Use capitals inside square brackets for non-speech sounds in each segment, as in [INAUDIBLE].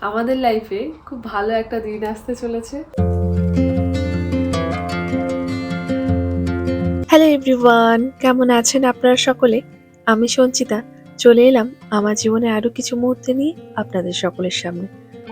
আমাদের লাইফে খুব ভালো একটা দিন আসতে চলেছে। হ্যালো এভরিওয়ান কেমন আছেন আপনারা সকলে? আমি সঞ্চিতা, চলে এলাম আমার জীবনে আরও কিছু মুহূর্তে নিয়ে আপনাদের সকলের সামনে।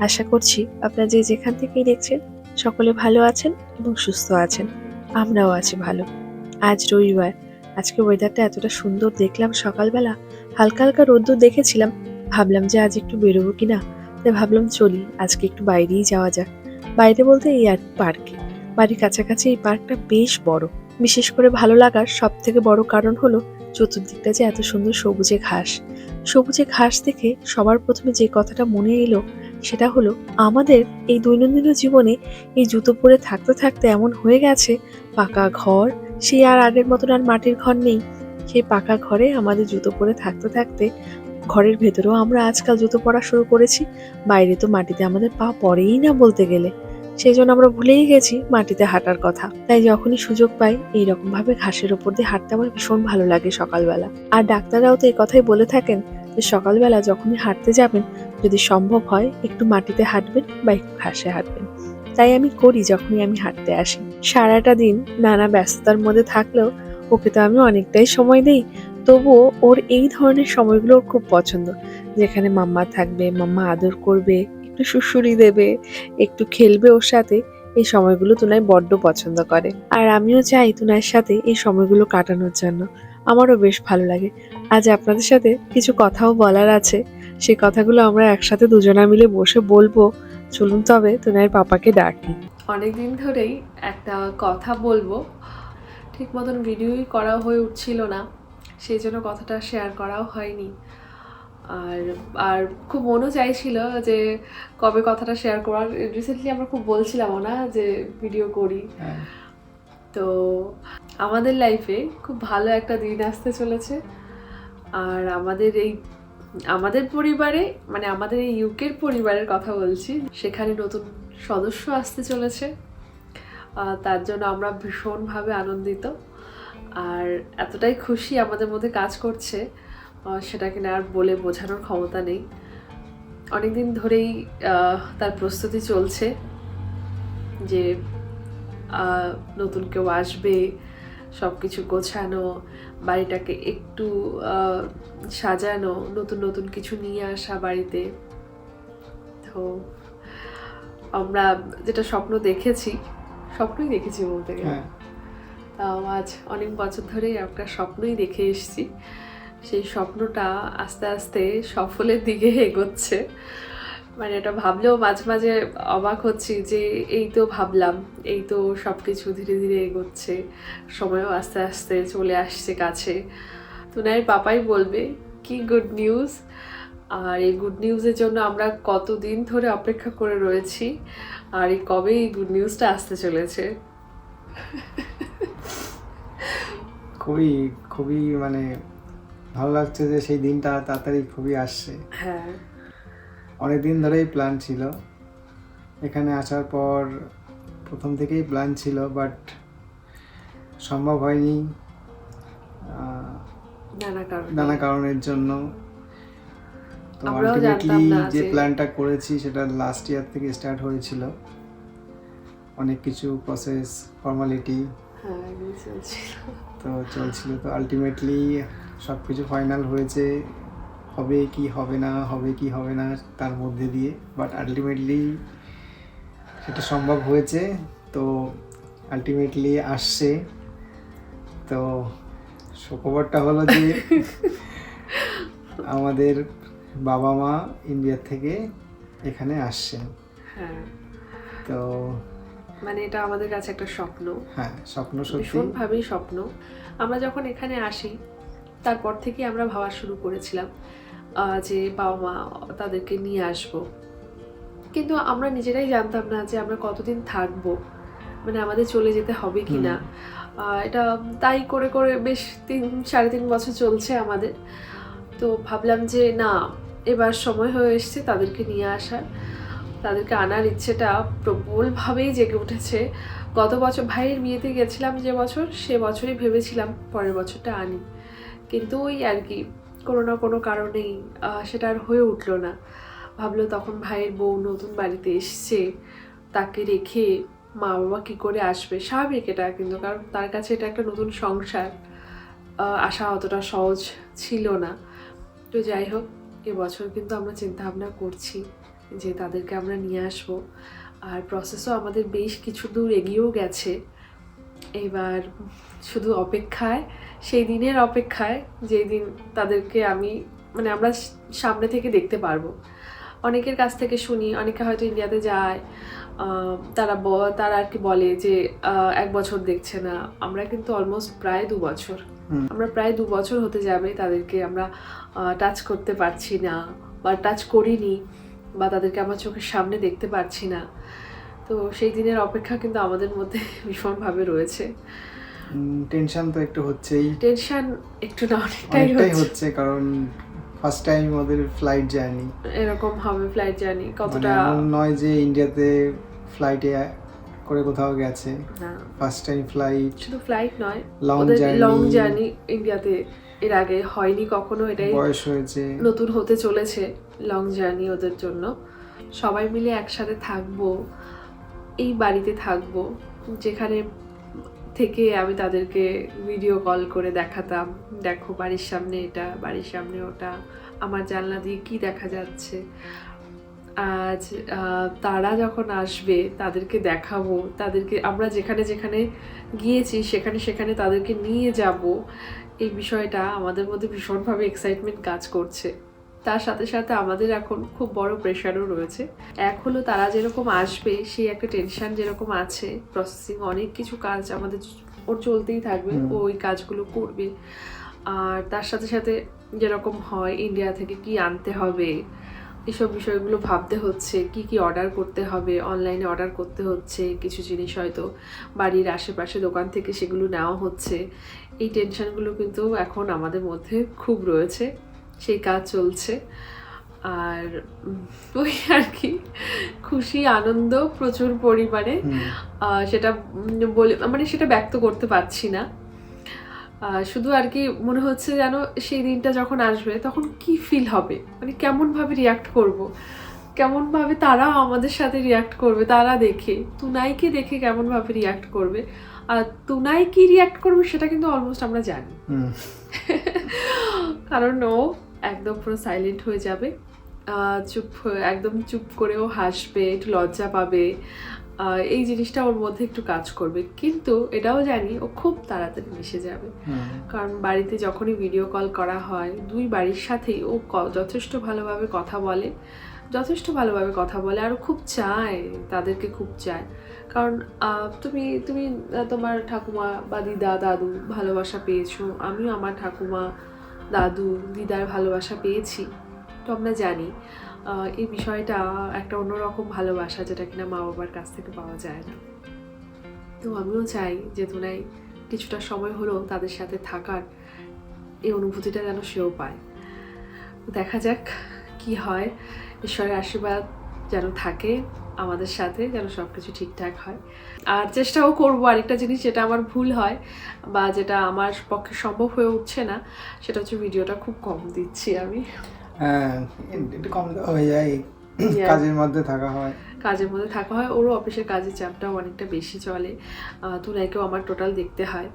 আশা করছি আপনারা যে যেখান থেকেই দেখছেন, সকলে ভালো আছেন এবং সুস্থ আছেন। আমরাও আছি ভালো। আজ রবিবার, আজকে ওয়েদারটা এতটা সুন্দর দেখলাম সকালবেলা, হালকা হালকা রোদ্দুর দেখেছিলাম। ভাবলাম যে আজ একটু বেরোবো কিনা। তাই ভাবলাম চলি, আজকে একটু বাইরেই যাওয়া যাক। বাইরে বলতে এই আর পার্কে। বাড়ির কাছাকাছি এই পার্কটা বেশ বড়। বিশেষ করে ভালো লাগার সব থেকে বড় কারণ হলো চতুর্দিকটা যে এত সুন্দর সবুজে ঘাস। সবুজে ঘাস দেখে সবার প্রথমে যে কথাটা মনে এলো সেটা হলো, আমাদের এই দৈনন্দিন জীবনে এই জুতো পরে থাকতে থাকতে এমন হয়ে গেছে, পাকা ঘর সে আর আগের মতন আর মাটির ঘর নেই। সেই পাকা ঘরে আমাদের জুতো পরে থাকতে থাকতে ঘরের ভেতরেও আমরা আজকাল জুতো পরা শুরু করেছি, বাইরে তো মাটিতে আমাদের পা পড়েই না বলতে গেলে। সেই জন্য আমরা ভুলেই গেছি মাটিতে হাঁটার কথা। তাই যখনই সুযোগ পাই এইরকম ভাবে ঘাসের ওপর দিয়ে হাঁটতে আমার ভীষণ ভালো লাগে সকালবেলা। আর ডাক্তাররাও তো এই কথাই বলে থাকেন যে, সকালবেলা যখনই হাঁটতে যাবেন, যদি সম্ভব হয় একটু মাটিতে হাঁটবেন বা একটু ঘাসে হাঁটবেন। তাই আমি করি যখনই আমি হাঁটতে আসি। সারাটা দিন নানা ব্যস্ততার মধ্যে থাকলেও ওকে তো আমি অনেকটাই সময় দেই। তবুও ওর এই ধরনের সময়গুলো ওর খুব পছন্দ। যেখানে মাম্মা থাকবে, মাম্মা আদর করবে, একটু সুশুরি দেবে, একটু খেলবে ওর সাথে, এই সময়গুলো তুনাই বড্ড পছন্দ করে। আর আমিও চাই তুনার সাথে এই সময়গুলো কাটানোর জন্য। আমারও বেশ ভালো লাগে। আজ আপনাদের সাথে কিছু কথাও বলার আছে। সেই কথাগুলো আমরা একসাথে দুজনা মিলে বসে বলব। চলুন তবে তুনার পাপাকে ডাকি। অনেক দিন ধরেই একটা কথা বলব। ঠিক মতন ভিডিওই করা হয়ে উঠছিল না। সেই জন্য কথাটা শেয়ার করাও হয়নি। আর আর খুব মনও চাইছিল যে কবে কথাটা শেয়ার করার। রিসেন্টলি আমরা খুব বলছিলামও না যে ভিডিও করি। তো আমাদের লাইফে খুব ভালো একটা দিন আসতে চলেছে। আর আমাদের এই আমাদের পরিবারে মানে আমাদের এই ইউকের পরিবারের কথা বলছি সেখানে নতুন সদস্য আসতে চলেছে। তার জন্য আমরা ভীষণভাবে আনন্দিত। আর এতটাই খুশি আমাদের মধ্যে কাজ করছে সেটা কিনা আর বলে বোঝানোর ক্ষমতা নেই। অনেকদিন ধরেই তার প্রস্তুতি চলছে যে নতুন কেউ আসবে সব কিছু গোছানো, বাড়িটাকে একটু সাজানো, নতুন নতুন কিছু নিয়ে আসা বাড়িতে। তো আমরা যেটা স্বপ্ন দেখেছি, স্বপ্নই দেখেছি বলতে গেলে। হ্যাঁ। তাও আজ অনেক বছর ধরে একটা স্বপ্নই দেখে এসেছি। সেই স্বপ্নটা আস্তে আস্তে সফলের দিকে এগোচ্ছে। মানে এটা ভাবলেও মাঝে মাঝে অবাক হচ্ছি যে এই তো ভাবলাম, এই তো সব কিছু ধীরে ধীরে এগোচ্ছে, সময়ও আস্তে আস্তে চলে আসছে কাছে। তো নাই পাপাই বলবে, কি গুড নিউজ আর এই গুড নিউজের জন্য আমরা কতদিন ধরে অপেক্ষা করে রয়েছি, আর এই কবে এই গুড নিউজটা আসতে চলেছে? খুবই খুবই মানে ভালো লাগছে যে সেই দিনটা তাড়াতাড়ি খুবই আসছে। হ্যাঁ। অনেক দিন ধরেই প্ল্যান ছিল। এখানে আসার পর প্রথম থেকেই প্ল্যান ছিল বাট সম্ভব হয়নি নানা কারণের জন্য। তো আলটিমেটলি যে প্ল্যানটা করেছি সেটা লাস্ট ইয়ার থেকে স্টার্ট হয়েছিল। অনেক কিছু প্রসেস ফর্মালিটি তো চলছিল। তো আলটিমেটলি সব কিছু ফাইনাল হয়েছে। হবে কি হবে না হবে কি হবে না তার মধ্যে দিয়ে। বাট আলটিমেটলি সেটা সম্ভব হয়েছে। তো আলটিমেটলি আসছে। তো সুখবরটা হলো যে [LAUGHS] আমাদের বাবা মা ইন্ডিয়া থেকে এখানে আসছেন হ্যাঁ। তো মানে এটা আমাদের কাছে একটা স্বপ্ন। হ্যাঁ স্বপ্ন সত্যি। ভীষণভাবেই স্বপ্ন। আমরা যখন এখানে আসি তারপর থেকে আমরা ভাবা শুরু করেছিলাম যে বাবা মা তাদেরকে নিয়ে আসব। কিন্তু আমরা নিজেরাই জানতাম না যে আমরা কতদিন থাকব মানে আমাদের চলে যেতে হবে কি না। এটা তাই করে করে বেশ তিন সাড়ে তিন বছর চলছে আমাদের। তো ভাবলাম যে না এবার সময় হয়ে এসছে তাদেরকে নিয়ে আসার। তাদেরকে আনার ইচ্ছেটা প্রবলভাবেই জেগে উঠেছে। গত বছর ভাইয়ের বিয়েতে গেছিলাম যে বছর, সে বছরই ভেবেছিলাম পরের বছরটা আনি। কিন্তু ওই আর কি, কোনো না কোনো কারণেই সেটা আর হয়ে উঠল না। ভাবলো তখন ভাইয়ের বউ নতুন বাড়িতে এসছে, তাকে রেখে মা বাবা কী করে আসবে? স্বাভাবিক এটা কিন্তু, কারণ তার কাছে এটা একটা নতুন সংসার। আসা অতটা সহজ ছিল না। তো যাই হোক এবছর কিন্তু আমরা চিন্তা ভাবনা করছি। যে তাদেরকে আমরা নিয়ে আসব। আর প্রসেসও আমাদের বেশ কিছু দূর এগিয়েও গেছে। এবার শুধু অপেক্ষায় সেই দিনের অপেক্ষায় যেই দিন তাদেরকে আমি মানে আমরা সামনে থেকে দেখতে পারব। অনেকের কাছ থেকে শুনি অনেকে হয়তো ইন্ডিয়াতে যায় তারা ব- তারা আর কি বলে যে এক বছর দেখছে না। আমরা কিন্তু অলমোস্ট প্রায় দু বছর। আমরা প্রায় দু বছর হতে যাবে তাদেরকে আমরা টাচ করতে পারছি না বা টাচ করিনি। বা তাদেরকে আমার চোখের সামনে দেখতে পারছি না। তো সেই দিনের অপেক্ষা কিন্তু আমাদের মধ্যে ভীষণভাবে রয়েছে। টেনশন তো একটু হচ্ছেই। টেনশন একটু না অনেকটাই হচ্ছে। কারণ ফার্স্ট টাইম ওদের ফ্লাইট জার্নি এরকম হবে ফ্লাইট জার্নি মানে কতটা নয় যে ইন্ডিয়াতে ফ্লাইটে করে কোথাও গেছে। ফার্স্ট টাইম ফ্লাইট শুধু ফ্লাইট নয় লং ওদের লং জার্নি জার্নি ইন্ডিয়াতে এর আগে হয়নি কখনো এটাই বয়স হয়েছে। নতুন হতে চলেছে লং জার্নি ওদের জন্য। সবাই মিলে একসাথে থাকব এই বাড়িতে থাকব যেখানে থেকে আমি তাদেরকে ভিডিও কল করে দেখাতাম দেখো বাড়ির সামনে এটা বাড়ির সামনে ওটা আমার জানলা দিয়ে কি দেখা যাচ্ছে। আজ তারা যখন আসবে তাদেরকে দেখাবো তাদেরকে আমরা যেখানে যেখানে গিয়েছি সেখানে সেখানে তাদেরকে নিয়ে যাব এই বিষয়টা আমাদের মধ্যে ভীষণভাবে এক্সাইটমেন্ট কাজ করছে। তার সাথে সাথে আমাদের এখন খুব বড় প্রেশারও রয়েছে। এক হলো তারা যেরকম আসবে সেই একটা টেনশন যেরকম আছে প্রসেসিং অনেক কিছু কাজ আমাদের ওর চলতেই থাকবে ও ওই কাজগুলো করবে। আর তার সাথে সাথে যেরকম হয় ইন্ডিয়া থেকে কি আনতে হবে এসব বিষয়গুলো ভাবতে হচ্ছে কি কি অর্ডার করতে হবে অনলাইনে অর্ডার করতে হচ্ছে কিছু জিনিস হয়তো বাড়ির আশেপাশে দোকান থেকে সেগুলো নেওয়া হচ্ছে। এই টেনশনগুলো কিন্তু এখন আমাদের মধ্যে খুব রয়েছে সেই কাজ চলছে। আর ওই আর কি খুশি আনন্দ প্রচুর পরিমাণে। সেটা বলে মানে সেটা ব্যক্ত করতে পারছি না। শুধু আর কি মনে হচ্ছে যেন সেই দিনটা যখন আসবে তখন কি ফিল হবে? মানে কেমনভাবে রিয়াক্ট করব? কেমনভাবে তারা আমাদের সাথে রিয়াক্ট করবে? তারা দেখে তুনাইকে দেখে কেমনভাবে রিয়াক্ট করবে? আর তুনাই কি রিয়াক্ট করবে সেটা কিন্তু অলমোস্ট আমরা জানি। কারণ ও একদম পুরো সাইলেন্ট হয়ে যাবে। চুপ একদম চুপ করেও হাসবে একটু লজ্জা পাবে। এই জিনিসটা ওর মধ্যে একটু কাজ করবে। কিন্তু এটাও জানি ও খুব তাড়াতাড়ি মিশে যাবে। কারণ বাড়িতে যখনই ভিডিও কল করা হয় দুই বাড়ির সাথেই ও যথেষ্ট ভালোভাবে কথা বলে। যথেষ্ট ভালোভাবে কথা বলে আর খুব চায় তাদেরকে খুব চায়। কারণ তুমি তুমি তোমার ঠাকুমা বা দিদা দাদু ভালোবাসা পেয়েছ। আমিও আমার ঠাকুমা দাদু দিদার ভালোবাসা পেয়েছি। তো আমরা জানি এই বিষয়টা একটা অন্যরকম ভালোবাসা যেটা কিনা মা বাবার কাছ থেকে পাওয়া যায় না। তো আমিও চাই যে তুনাই কিছুটা সময় হলেও তাদের সাথে থাকার এই অনুভূতিটা যেন সেও পায়। দেখা যাক কি হয়। ঈশ্বরের আশীর্বাদ যেন থাকে, আমাদের সাথে যেন সব কিছু ঠিকঠাক হয়। আর চেষ্টাও করব আরেকটা জিনিস যেটা আমার ভুল হয় বা যেটা আমার পক্ষে সম্ভব হয়ে উঠছে না, সেটা হচ্ছে ভিডিওটা খুব কম দিচ্ছি আমি। একটু কম হয়ে যায়। কাজের মধ্যে থাকা হয়। কাজের মধ্যে থাকা হয় ওরও অফিসের কাজের চাপটাও অনেকটা বেশি চলে। আহ, তুনাইকেও আমার টোটাল দেখতে হয়।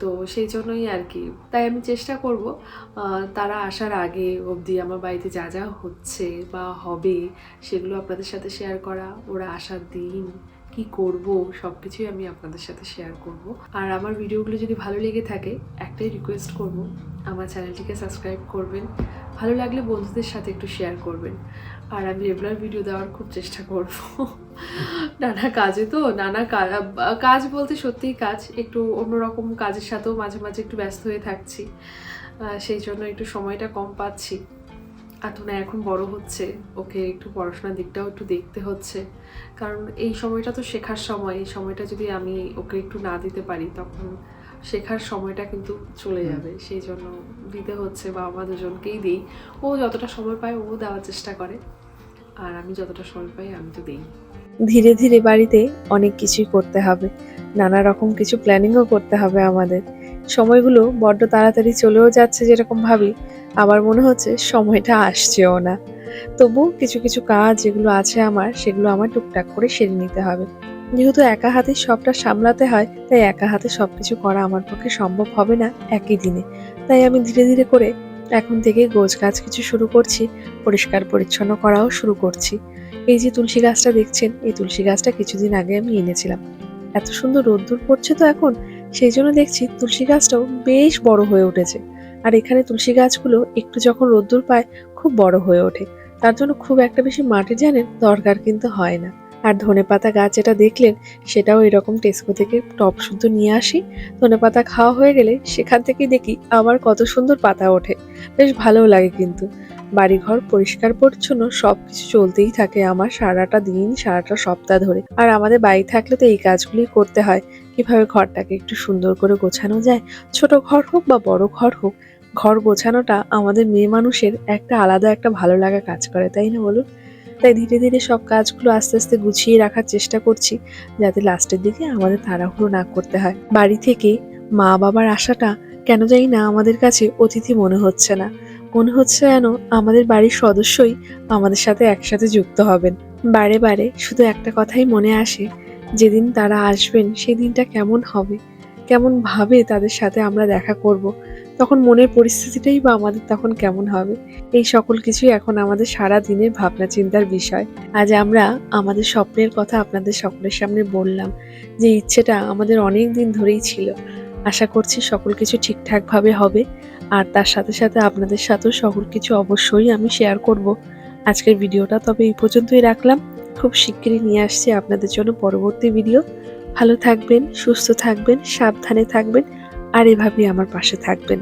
তো সেই জন্যই আর কি। তাই আমি চেষ্টা করব আহ, তারা আসার আগে অবধি আমার বাড়িতে যা যা হচ্ছে বা হবে সেগুলো আপনাদের সাথে শেয়ার করা। ওরা আসার দিন কি করব সব কিছুই আমি আপনাদের সাথে শেয়ার করব। আর আমার ভিডিওগুলো যদি ভালো লেগে থাকে, একটাই রিকোয়েস্ট করব, আমার চ্যানেলটিকে সাবস্ক্রাইব করবেন। ভালো লাগলে বন্ধুদের সাথে একটু শেয়ার করবেন। আর আমি রেগুলার ভিডিও দেওয়ার খুব চেষ্টা করব। [LAUGHS] নানা কাজে তো, নানা কাজ বলতে সত্যিই কাজ। একটু অন্যরকম কাজের সাথেও মাঝে মাঝে একটু ব্যস্ত হয়ে থাকছি। সেই জন্য একটু সময়টা কম পাচ্ছি। আর তো না এখন বড় হচ্ছে ওকে একটু পড়াশোনার দিকটাও একটু দেখতে হচ্ছে। কারণ এই সময়টা তো শেখার সময় এই সময়টা যদি আমি ওকে একটু না দিতে পারি তখন শেখার সময়টা কিন্তু চলে যাবে। সেই জন্য দিতে হচ্ছে বা আমরা দুজনকেই দিই। ও যতটা সময় পায় ও দেওয়ার চেষ্টা করে। আর আমি যতটা সময় পাই আমি তো দিই। ধীরে ধীরে বাড়িতে অনেক কিছুই করতে হবে। নানা রকম কিছু প্ল্যানিংও করতে হবে আমাদের। সময়গুলো বড্ড তাড়াতাড়ি চলেও যাচ্ছে যেরকম ভাবি। আবার মনে হচ্ছে সময়টা আসছেও না। তবু কিছু কিছু কাজ যেগুলো আছে আমার, সেগুলো আমার টুকটাক করে সেরে নিতে হবে। যেহেতু একা হাতে সবটা সামলাতে হয়, তাই একা হাতে সবকিছু করা আমার পক্ষে সম্ভব হবে না একই দিনে। তাই আমি ধীরে ধীরে করে এখন থেকে গোছ গাছ কিছু শুরু করছি, পরিষ্কার পরিচ্ছন্ন করাও শুরু করছি। এই যে তুলসী গাছটা দেখছেন, এই তুলসী গাছটা কিছুদিন আগে আমি এনেছিলাম। এত সুন্দর রোদ্দুর পড়ছে তো এখন সেই জন্য দেখছি তুলসী গাছটাও বেশ বড় হয়ে উঠেছে। আর এখানে তুলসী গাছগুলো একটু যখন রোদ্দুর পায়, খুব বড় হয়ে ওঠে। তার জন্য খুব একটা বেশি মাটি জানেন দরকার কিন্তু হয় না। আর ধনেপাতা গাছ যেটা দেখলেন, সেটাও এরকম টেস্কো থেকে টপ শুদ্ধ নিয়ে আসি। ধনেপাতা খাওয়া হয়ে গেলে সেখান থেকেই দেখি আবার কত সুন্দর পাতা ওঠে। বেশ ভালোও লাগে কিন্তু। বাড়িঘর পরিষ্কার পরিচ্ছন্ন সব কিছু চলতেই থাকে আমার সারাটা দিন, সারাটা সপ্তাহ ধরে। আর আমাদের বাড়ি থাকলে তো এই কাজগুলি করতে হয়। কীভাবে ঘরটাকে একটু সুন্দর করে গোছানো যায়, ছোট ঘর হোক বা বড় ঘর হোক, ঘর গোছানোটা আমাদের মেয়ে মানুষের একটা আলাদা একটা ভালো লাগা কাজ করে, তাই না বলুন? তাই ধীরে ধীরে সব কাজগুলো আস্তে আস্তে গুছিয়ে রাখার চেষ্টা করছি, যাতে লাস্টের দিকে আমাদের তাড়াহুড়ো না করতে হয়। বাড়ি থেকে মা বাবার আশাটা কেন জানি না আমাদের কাছে অতিথি মনে হচ্ছে না। মনে হচ্ছে যেন আমাদের বাড়ির সদস্যই আমাদের সাথে একসাথে যুক্ত হবেন। বারে বারে শুধু একটা কথাই মনে আসে যেদিন তারা আসবেন সেই দিনটা কেমন হবে, কেমন ভাবে তাদের সাথে আমরা দেখা করব, তখন মনের পরিস্থিতিটাই বা আমাদের তখন কেমন হবে, এই সকল কিছুই এখন আমাদের সারা দিনের ভাবনা চিন্তার বিষয়। আজ আমরা আমাদের স্বপ্নের কথা আপনাদের সকলের সামনে বললাম যে ইচ্ছেটা আমাদের অনেক দিন ধরেই ছিল। আশা করছি সকল কিছু ঠিকঠাকভাবে হবে আর তার সাথে সাথে আপনাদের সাথেও সকল কিছু অবশ্যই আমি শেয়ার করব। আজকের ভিডিওটা তবে এই পর্যন্তই রাখলাম। খুব শিগগিরই নিয়ে আসছি আপনাদের জন্য পরবর্তী ভিডিও ভালো থাকবেন, সুস্থ থাকবেন, সাবধানে থাকবেন, আর এভাবেই আমার পাশে থাকবেন।